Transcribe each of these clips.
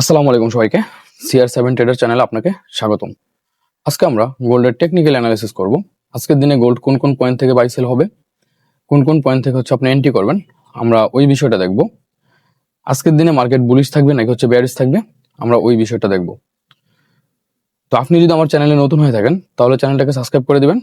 আসসালামু আলাইকুম সবাইকে। সিআর সেভেন ট্রেডার চ্যানেলে আপনাকে স্বাগতম। আজকে আমরা গোল্ডের টেকনিক্যাল অ্যানালাইসিস করব। আজকের দিনে গোল্ড কোন কোন পয়েন্ট থেকে বাই সেল হবে, কোন কোন পয়েন্ট থেকে হচ্ছে আপনি এন্ট্রি করবেন, আমরা ওই বিষয়টা দেখব। আজকের দিনে মার্কেট বুলিশ থাকবে নাকি হচ্ছে ব্যারিস থাকবে, আমরা ওই বিষয়টা দেখব। তো আপনি যদি আমার চ্যানেলে নতুন হয়ে থাকেন, তাহলে চ্যানেলটাকে সাবস্ক্রাইব করে দিবেন,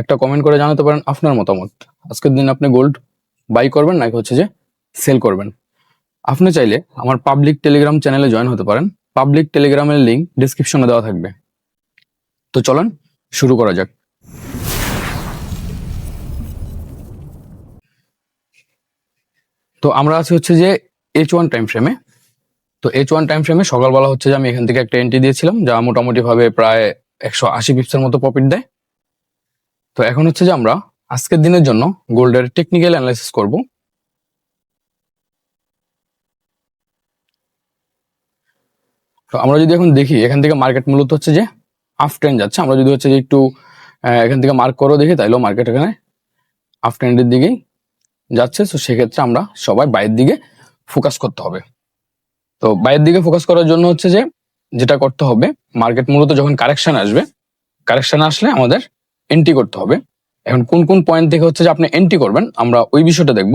একটা কমেন্ট করে জানাতে পারেন আপনার মতামত। আজকের দিনে আপনি গোল্ড বাই করবেন নাকি হচ্ছে যে সেল করবেন? আপনি চাইলে আমার পাবলিক টেলিগ্রাম চ্যানেলে জয়েন হতে পারেন। পাবলিক টেলিগ্রামের লিঙ্ক ডিসক্রিপশনে দেওয়া থাকবে। তো চলেন, শুরু করা যাক। তো আমরা আছি হচ্ছে যে এইচ ওয়ান টাইম ফ্রেমে তো এইচ ওয়ান টাইম ফ্রেমে সকালবেলা হচ্ছে যে আমি এখান থেকে একটা এন্ট্রি দিয়েছিলাম, যা মোটামুটি ভাবে প্রায় একশো আশি পিপসের মতো প্রফিট দেয়। তো এখন হচ্ছে যে আমরা আজকের দিনের জন্য গোল্ডের টেকনিক্যাল অ্যানালাইসিস করব। তো আমরা যদি এখন দেখি, এখান থেকে মার্কেট মূলত হচ্ছে যে আফ ট্রেন্ড যাচ্ছে। আমরা যদি হচ্ছে যে একটু এখান থেকে মার্ক করো দেখি, তাইলেও মার্কেট এখানে আফ ট্রেন্ডের দিকেই যাচ্ছে। তো সেক্ষেত্রে আমরা সবাই বাইরের দিকে ফোকাস করতে হবে। তো বাইরের দিকে ফোকাস করার জন্য হচ্ছে যে যেটা করতে হবে মার্কেট মূলত যখন কারেকশন আসবে কারেকশন আসলে আমাদের এন্ট্রি করতে হবে। এখন কোন কোন পয়েন্ট থেকে হচ্ছে যে আপনি এন্ট্রি করবেন, আমরা ওই বিষয়টা দেখব।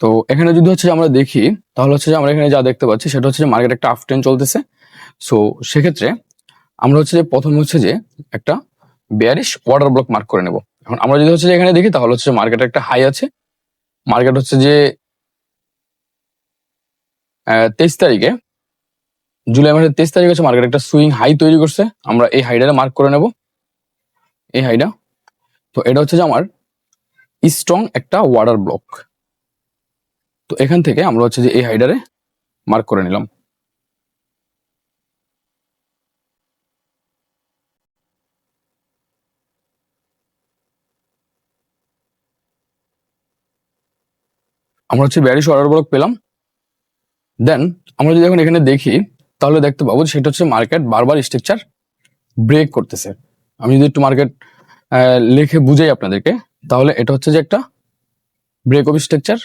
তো এখানে যদি হচ্ছে আমরা দেখি, তাহলে হচ্ছে যে আমরা এখানে যা দেখতে পাচ্ছি সেটা হচ্ছে যে মার্কেট একটা আফ ট্রেন্ড চলতেছে। সো সেক্ষেত্রে আমরা হচ্ছে যে প্রথম হচ্ছে যে একটা বেয়ারিশ ওয়াটার ব্লক মার্ক করে নেব। এখন আমরা যদি হচ্ছে যে এখানে দেখি, তাহলে হচ্ছে মার্কেট একটা হাই আছে। মার্কেট হচ্ছে যে তেইশ তারিখে, জুলাই মাসের তেইশ তারিখ হচ্ছে মার্কেট একটা সুইং হাই তৈরি করছে। আমরা এই হাইডারে মার্ক করে নেব। এই হাইটা তো এটা হচ্ছে যে আমার স্ট্রং একটা ওয়াটার ব্লক তো এখান থেকে আমরা হচ্ছে যে এই হাইডারে মার্ক করে নিলাম। আমরা হচ্ছে ব্যারিশ অর্ডার ব্লক পেলাম। দেন আমরা যদি এখন এখানে দেখি, তাহলে দেখতে পাবো সেটা হচ্ছে মার্কেট বারবার স্ট্রাকচার ব্রেক করতেছে। আমি যদি একটু মার্কেট লিখে বুঝাই আপনাদেরকে, তাহলে এটা হচ্ছে যে একটা ব্রেক অফ স্ট্রাকচার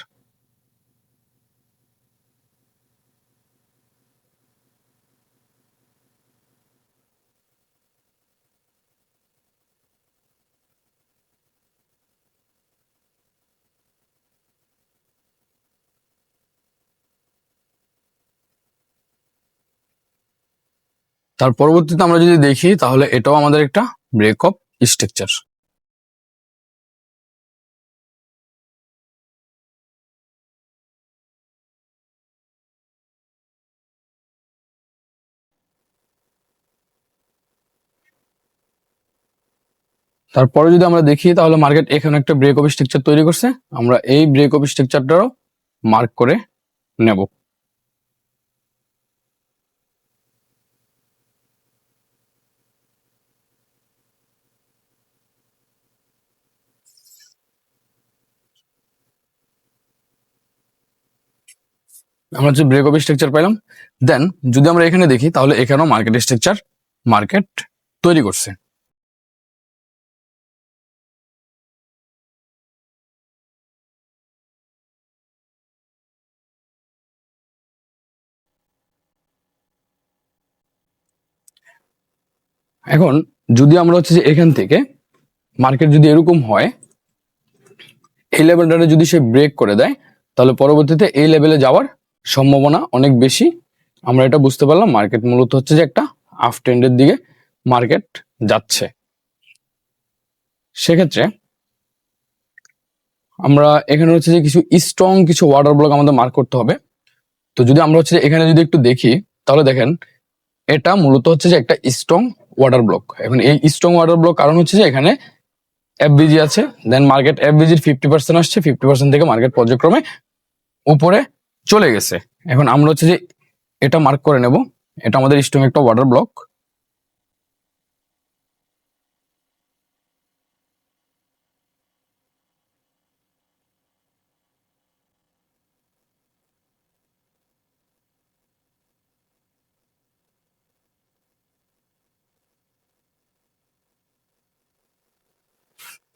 তার পরবর্তীতে আমরা যদি দেখি, তাহলে এটাও আমাদের একটা ব্রেক অফ স্ট্রাকচার তারপরে যদি আমরা দেখি, তাহলে মার্কেট এখানে একটা ব্রেক অফ স্ট্রাকচার তৈরি করছে। আমরা এই ব্রেক অফ স্ট্রাকচারটাও মার্ক করে নেব। আমরা হচ্ছে ব্রেক অফ স্ট্রাকচার পেলাম দেন যদি আমরা এখানে দেখি, তাহলে এখানেও মার্কেট স্ট্রাকচার মার্কেট তৈরি করছে। এখন যদি আমরা হচ্ছে যে এখান থেকে মার্কেট যদি এরকম হয়, এই লেভেলটাতে যদি সে ব্রেক করে দেয়, তাহলে পরবর্তীতে এই লেভেলে যাওয়ার সম্ভাবনা অনেক বেশি। আমরা এটা বুঝতে পারলাম। মার্কেট মূলত হচ্ছে যে একটা আফ ট্রেন্ডের দিকে মার্কেট যাচ্ছে। সেক্ষেত্রে আমরা এখানে হচ্ছে যে কিছু স্ট্রং কিছু ওয়াটার ব্লক আমাদের মার্ক করতে হবে। তো যদি আমরা হচ্ছে এখানে যদি একটু দেখি, তাহলে দেখেন এটা মূলত হচ্ছে যে একটা স্ট্রং ওয়াটার ব্লক এখন এই স্ট্রং ওয়াটার ব্লক কারণ হচ্ছে যে এখানে এফবিজি আছে দেন মার্কেট এফবিজির ফিফটি পার্সেন্ট আসছে ফিফটি পার্সেন্ট থেকে মার্কেট পর্যায়ক্রমে উপরে চলে গেছে। এখন আমরা হচ্ছে যে এটা মার্ক করে নেব। এটা আমাদের স্ট্রং একটা ওয়াটার ব্লক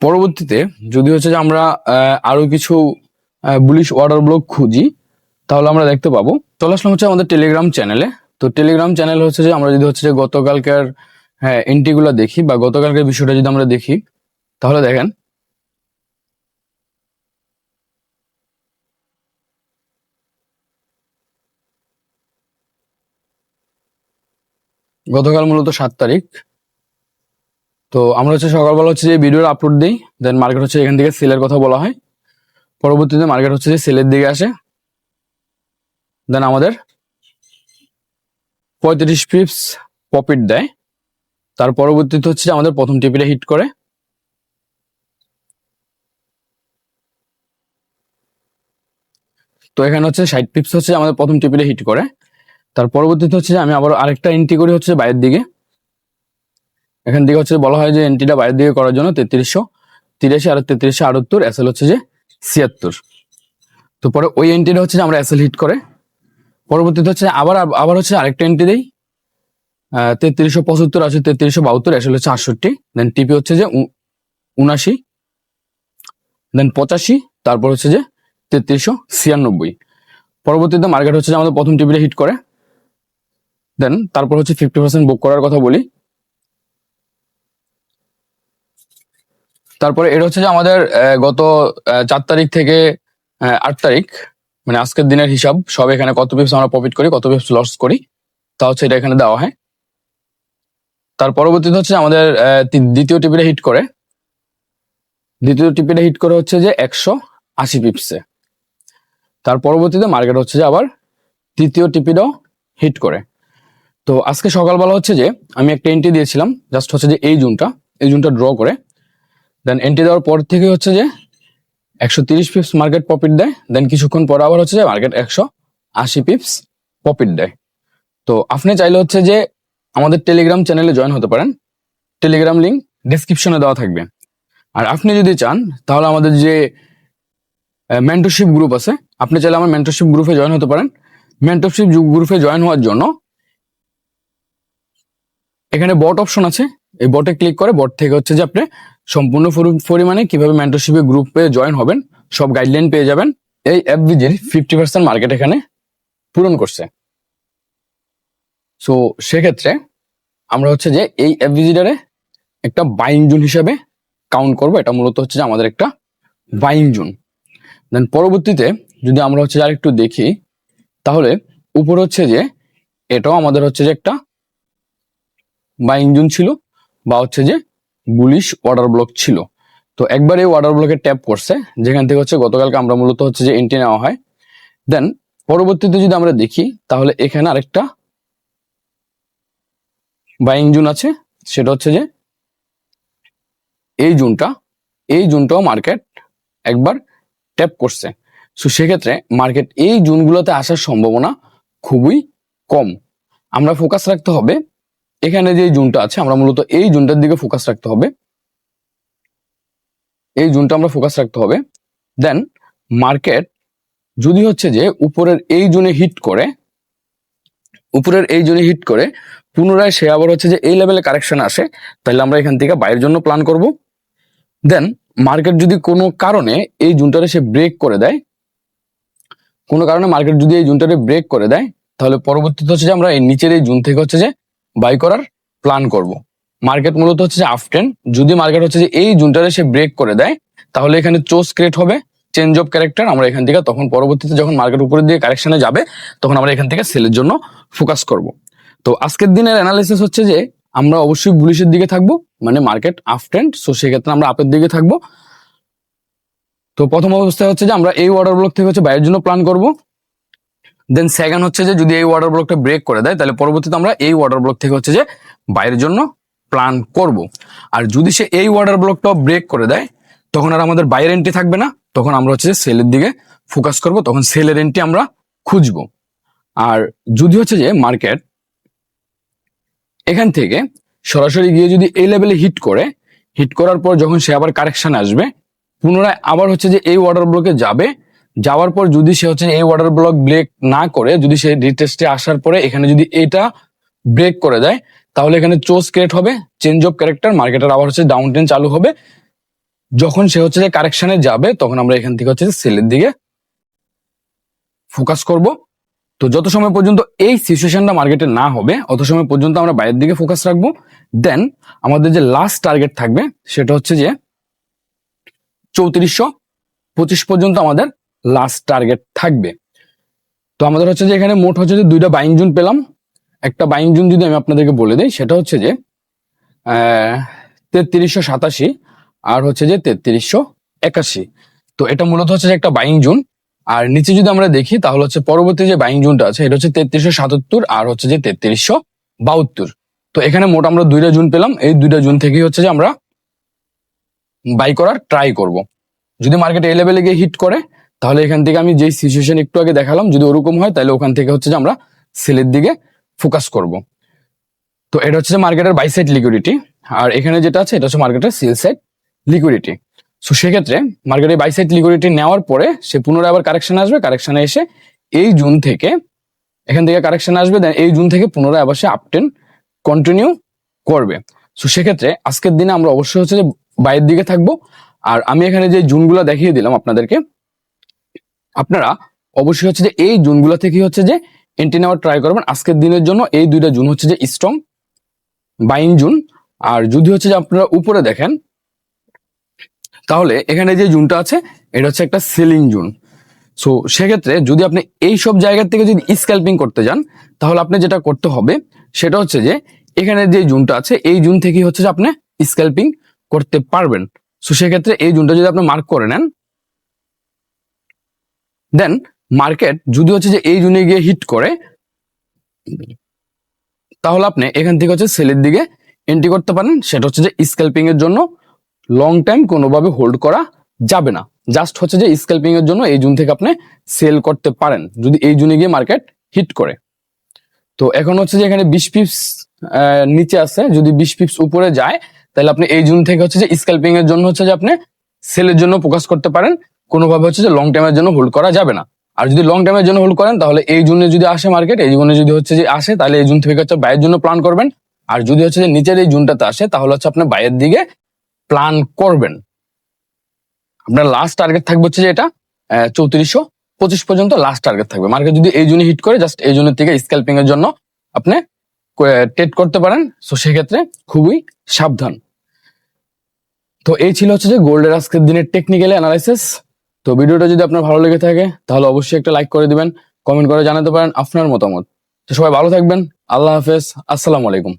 পরবর্তীতে যদি হচ্ছে যে আমরা আরও কিছু বুলিশ ওয়াটার ব্লক খুঁজি তাহলে আমরা দেখতে পাবো। চলে আসলাম হচ্ছে আমাদের টেলিগ্রাম চ্যানেলে তো টেলিগ্রাম চ্যানেল হচ্ছে যে, আমরা যদি হচ্ছে যে গতকালকার হ্যাঁ এন্ট্রিগুলো দেখি বা গতকালকার বিষয়টা যদি আমরা দেখি, তাহলে দেখেন। গতকাল মূলত সাত তারিখ। তো আমরা হচ্ছে সকালবেলা হচ্ছে যে ভিডিওর আপলোড দিই দেন মার্কেট হচ্ছে এখান থেকে সেলের কথা বলা হয়। পরবর্তীতে মার্কেট হচ্ছে যে সেলের দিকে আসে। দেন আমাদের পঁয়ত্রিশ পিপস প্রফিট দেয়। তার পরবর্তীতে হচ্ছে আমাদের প্রথম টিপিটা হিট করে। তো এখানে হচ্ছে ষাট পিপস হচ্ছে আমাদের প্রথম টিপিটা হিট করে। তার পরবর্তীতে হচ্ছে যে আমি আবার আরেকটা এন্ট্রি করি হচ্ছে বাইরের দিকে। এখান থেকে হচ্ছে বলা হয় যে এন্ট্রিটা বাইরের দিকে করার জন্য তেত্রিশশো তিরাশি আর তেত্রিশশো আটাত্তর এসএল হচ্ছে যে ছিয়াত্তর। তো পরে ওই এন্ট্রিটা হচ্ছে যে আমরা এসএল হিট করে। পরবর্তীতে হচ্ছে আবার আবার হচ্ছে আরেকটা এন্ট্রি দেই। তেত্রিশশো পঁচাত্তর আছে তেত্রিশশো বাহাত্তর এসএল হচ্ছে আটষট্টি দেন টিপি হচ্ছে যে উনাশি। দেন পঁচাশি, তারপর হচ্ছে যে তেত্রিশশো ছিয়ানব্বই। পরবর্তীতে মার্কেট হচ্ছে যে আমাদের প্রথম টিপিটা হিট করে। দেন তারপর হচ্ছে ফিফটি পার্সেন্ট বুক করার কথা বলি। তারপরে এটা হচ্ছে যে আমাদের গত চার তারিখ থেকে আট তারিখ। মানে আজকের দিনের হিসাব, সব এখানে কত পিপস আমরা প্রফিট করি, কত পিপস লস করি, তা হচ্ছে এটা এখানে দেওয়া হয়। তার পরবর্তীতে হচ্ছে আমাদের দ্বিতীয় টিপিটা হিট করে। দ্বিতীয় টিপিটা হিট করে হচ্ছে যে একশো আশি পিপসে তার পরবর্তীতে মার্কেট হচ্ছে যে আবার তৃতীয় টিপিটাও হিট করে। তো আজকে সকালবেলা হচ্ছে যে আমি একটা এন্ট্রি দিয়েছিলাম জাস্ট হচ্ছে যে এই জুনটা এই জুনটা ড্র করে। দেন এন্ট্রি দেওয়ার পর থেকে হচ্ছে যে একশো তিরিশ পিপস মার্কেট প্রফিট দেয় দেন কিছুক্ষণ পর আবার হচ্ছে যে মার্কেট একশো আশি পিপস প্রফিট দেয়। তো আপনি চাইলে হচ্ছে যে আমাদের টেলিগ্রাম চ্যানেলে জয়েন হতে পারেন। টেলিগ্রাম লিঙ্ক ডিসক্রিপশনে দেওয়া থাকবে। আর আপনি যদি চান, তাহলে আমাদের যে মেন্টরশিপ গ্রুপ আছে, আপনি চাইলে আমার মেন্টরশিপ গ্রুপে জয়েন হতে পারেন। মেন্টরশিপ গ্রুপে জয়েন হওয়ার জন্য এখানে বট অপশন আছে। এই বটে ক্লিক করে বট থেকে হচ্ছে যে আপনি সম্পূর্ণ পরি- পরিমাণে কীভাবে মেন্টরশিপে গ্রুপে জয়েন হবেন, সব গাইডলাইন পেয়ে যাবেন। এই এফবিজির ফিফটি পার্সেন্ট মার্কেট এখানে পূরণ করছে। সো সেক্ষেত্রে আমরা হচ্ছে যে এই এফবিজিটারে একটা বাইং জোন হিসাবে কাউন্ট করব। এটা মূলত হচ্ছে যে আমাদের একটা বাইং জোন দেন পরবর্তীতে যদি আমরা হচ্ছে যে আরেকটু দেখি, তাহলে উপর হচ্ছে যে এটাও আমাদের হচ্ছে যে একটা বাইং জোন ছিল। বা হচ্ছে যে বুলিশ অর্ডার ব্লক ছিল। তো একবার এই অর্ডার ব্লকে ট্যাপ করছে, যেখান থেকে হচ্ছে গতকালকে আমরা মূলত হচ্ছে যে এন্ট্রি নেওয়া হয়। দেন পরবর্তীতে যদি আমরা দেখি, তাহলে এখানে আরেকটা বাইং জুন আছে, সেটা হচ্ছে যে এই জুনটা এই জুনটাও মার্কেট একবার ট্যাপ করছে। সো সেক্ষেত্রে মার্কেট এই জুনগুলোতে আসার সম্ভাবনা খুবই কম। আমরা ফোকাস রাখতে হবে এখানে যে জুনটা আছে, আমরা মূলত এই জুনটার দিকে ফোকাস রাখতে হবে। এই জুনটা আমরা ফোকাস রাখতে হবে। দেন মার্কেট যদি হচ্ছে যে উপরের এই জোনে হিট করে, উপরের এই জোনে হিট করে, পুনরায় সে আবার হচ্ছে যে এই লেভেলে কারেকশন আসে, তাহলে আমরা এখান থেকে বাইরের জন্য প্ল্যান করব। দেন মার্কেট যদি কোনো কারণে এই জুনটারে সে ব্রেক করে দেয়, কোনো কারণে মার্কেট যদি এই জুনটারে ব্রেক করে দেয়, তাহলে পরবর্তীতে হচ্ছে যে আমরা এই নিচের এই জুন থেকে হচ্ছে যে বাই করার প্ল্যান করব। মার্কেট মূলত হচ্ছে যে আফটেন যদি মার্কেট হচ্ছে যে এই জুনটারে সে ব্রেক করে দেয়, তাহলে এখানে চোস ক্রিয়েট হবে চেঞ্জ অফ ক্যারেক্টার আমরা এখান থেকে তখন পরবর্তীতে যখন মার্কেট উপরের দিকে কারেকশনে যাবে, তখন আমরা এখান থেকে সেলের জন্য ফোকাস করব। তো আজকের দিনের অ্যানালিসিস হচ্ছে যে আমরা অবশ্যই বুলিশের দিকে থাকব মানে মার্কেট আপ ট্রেন্ড সো সেক্ষেত্রে আমরা আপের দিকে থাকব। তো প্রথম অবস্থায় হচ্ছে যে আমরা এই অর্ডার ব্লক থেকে হচ্ছে বাইরের জন্য প্ল্যান করব। দেন সেকেন্ড হচ্ছে যে যদি এই ওয়াটার ব্লকটা ব্রেক করে দেয়, তাহলে পরবর্তীতে আমরা এই ওয়াটার ব্লক থেকে হচ্ছে যে বাইরের জন্য প্ল্যান করব। আর যদি সে এই ওয়াটার ব্লকটা ব্রেক করে দেয়, তখন আর আমাদের বাইরের এন্ট্রি থাকবে না, তখন আমরা হচ্ছে যে সেলের দিকে ফোকাস করব, তখন সেলের এন্ট্রি আমরা খুঁজবো। আর যদি হচ্ছে যে মার্কেট এখান থেকে সরাসরি গিয়ে যদি এই লেভেলে হিট করে হিট করার পর যখন সে আবার কারেকশন আসবে, পুনরায় আবার হচ্ছে যে এই ওয়াটার ব্লকে যাবে যাওয়ার পর যদি সে হচ্ছে এই ওয়াটার ব্লক ব্রেক না করে, যদি সে রিটেস্টে আসার পরে এখানে যদি এটা ব্রেক করে দেয়, তাহলে এখানে চোস ক্রিয়েট হবে চেঞ্জ অফ ক্যারেক্টার মার্কেটের আবার হচ্ছে ডাউন ট্রেন চালু হবে। যখন সে হচ্ছে যে কারেকশনে যাবে, তখন আমরা এখান থেকে হচ্ছে সেলের দিকে ফোকাস করব। তো যত সময় পর্যন্ত এই সিচুয়েশনটা মার্কেটে না হবে, অত সময় পর্যন্ত আমরা বাইরের দিকে ফোকাস রাখব। দেন আমাদের যে লাস্ট টার্গেট থাকবে, সেটা হচ্ছে যে চৌত্রিশশো পঁচিশ পর্যন্ত আমাদের লাস্ট টার্গেট থাকবে। তো আমাদের হচ্ছে যে এখানে মোট হচ্ছে যে দুইটা বাইং জুন পেলাম। একটা বাইং জুন যদি আমি আপনাদেরকে বলে দিই, সেটা হচ্ছে যে তেত্রিশশো সাতাশি আর হচ্ছে যে তেত্রিশশো একাশি। তো এটা মূলত হচ্ছে যে একটা বাইং জুন আর নিচে যদি আমরা দেখি, তাহলে হচ্ছে পরবর্তী যে বাইং জুনটা আছে, এটা হচ্ছে তেত্রিশশো সাতাত্তর আর হচ্ছে যে তেত্রিশশো বাহাত্তর। তো এখানে মোট আমরা দুইটা জুন পেলাম। এই দুইটা জুন থেকেই হচ্ছে যে আমরা বাই করার ট্রাই করব। যদি মার্কেট এই লেভেলে গিয়ে হিট করে তাহলে এখান থেকে আমি যেই সিচুয়েশন একটু আগে দেখালাম, যদি ওরকম হয়, তাহলে ওখান থেকে হচ্ছে যে আমরা সেলের দিকে ফোকাস করব। তো এটা হচ্ছে মার্কেটের বাই সাইড লিকুইডিটি আর এখানে যেটা আছে, এটা হচ্ছে মার্কেটের সেল সাইড লিকুইডিটি সো সেক্ষেত্রে মার্কেটে বাই সাইড লিকুইডিটি নেওয়ার পরে সে পুনরায় আবার কারেকশন আসবে কারেকশনে এসে এই জুন থেকে, এখান থেকে কারেকশন আসবে দেন এই জুন থেকে পুনরায় আবার সে আপটেন কন্টিনিউ করবে। সো সেক্ষেত্রে আজকের দিনে আমরা অবশ্যই হচ্ছে যে বাইরের দিকে থাকব, আর আমি এখানে যে জুনগুলো দেখিয়ে দিলাম আপনাদেরকে আপনারা অবশ্যই হচ্ছে যে এই জুনগুলো থেকে হচ্ছে যে এন্ট্রি নেওয়ার ট্রাই করবেন। আজকের দিনের জন্য এই দুইটা জুন হচ্ছে যে স্ট্রং বাইং জুন। আর যদি হচ্ছে যে আপনারা উপরে দেখেন, তাহলে এখানে যে জুনটা আছে, এটা হচ্ছে একটা সেলিং জুন। সো সেক্ষেত্রে যদি আপনি এই সব জায়গা থেকে যদি স্ক্যাল্পিং করতে যান, তাহলে আপনি যেটা করতে হবে, সেটা হচ্ছে যে এখানে যে জুনটা আছে, এই জুন থেকেই হচ্ছে যে আপনি স্ক্যাল্পিং করতে পারবেন। সো সেক্ষেত্রে এই জুনটা যদি আপনি মার্ক করে নেন দেন মার্কেট যদি হচ্ছে যে এই জুনে গিয়ে হিট করে, তাহলে আপনি এখান থেকে হচ্ছে সেলের দিকে এন্ট্রি করতে পারেন। সেটা হচ্ছে যে স্ক্যাল্পিং এর জন্য লং টাইম কোনোভাবে হোল্ড করা যাবে না। জাস্ট হচ্ছে যে স্ক্যাল্পিং এর জন্য এই জুন থেকে আপনি সেল করতে পারেন, যদি এই জুনে গিয়ে মার্কেট হিট করে। তো এখন হচ্ছে যে এখানে বিশ পিপস নিচে আছে। যদি বিশ পিপস উপরে যায়, তাহলে আপনি এই জুন থেকে হচ্ছে যে স্ক্যাল্পিং এর জন্য হচ্ছে যে আপনি সেলের জন্য ফোকাস করতে পারেন। কোনোভাবে হচ্ছে যে লং টাইমের জন্য হোল্ড করা যাবে না। আর যদি লং টাইমের জন্য হোল্ড করেন, তাহলে এই জুনে যদি আসে মার্কেট এই জুনে যদি হচ্ছে যে আসে, তাহলে এই জুন থেকে হচ্ছে বাইয়ের জন্য প্ল্যান করবেন। আর যদি হচ্ছে যে নিচের এই জুনটাতে আসে, তাহলে হচ্ছে আপনি বাইয়ের দিকে প্ল্যান করবেন। আপনার লাস্ট টার্গেট থাকবে হচ্ছে যে এটা চৌত্রিশশো পঁচিশ পর্যন্ত লাস্ট টার্গেট থাকবে। মার্কেট যদি এই জুনে হিট করে জাস্ট এই জুনের থেকে স্ক্যাল্পিং এর জন্য আপনি টেট করতে পারেন। তো সেক্ষেত্রে খুবই সাবধান। তো এই ছিল হচ্ছে যে গোল্ডের আজকের দিনের টেকনিক্যাল অ্যানালাইসিস তো ভিডিওটা যদি আপনার ভালো লেগে থাকে, তাহলে অবশ্যই একটা লাইক করে দিবেন কমেন্ট করে জানাতে পারেন আপনার মতামত। তো সবাই ভালো থাকবেন, আল্লাহ হাফেজ, আসসালামু আলাইকুম।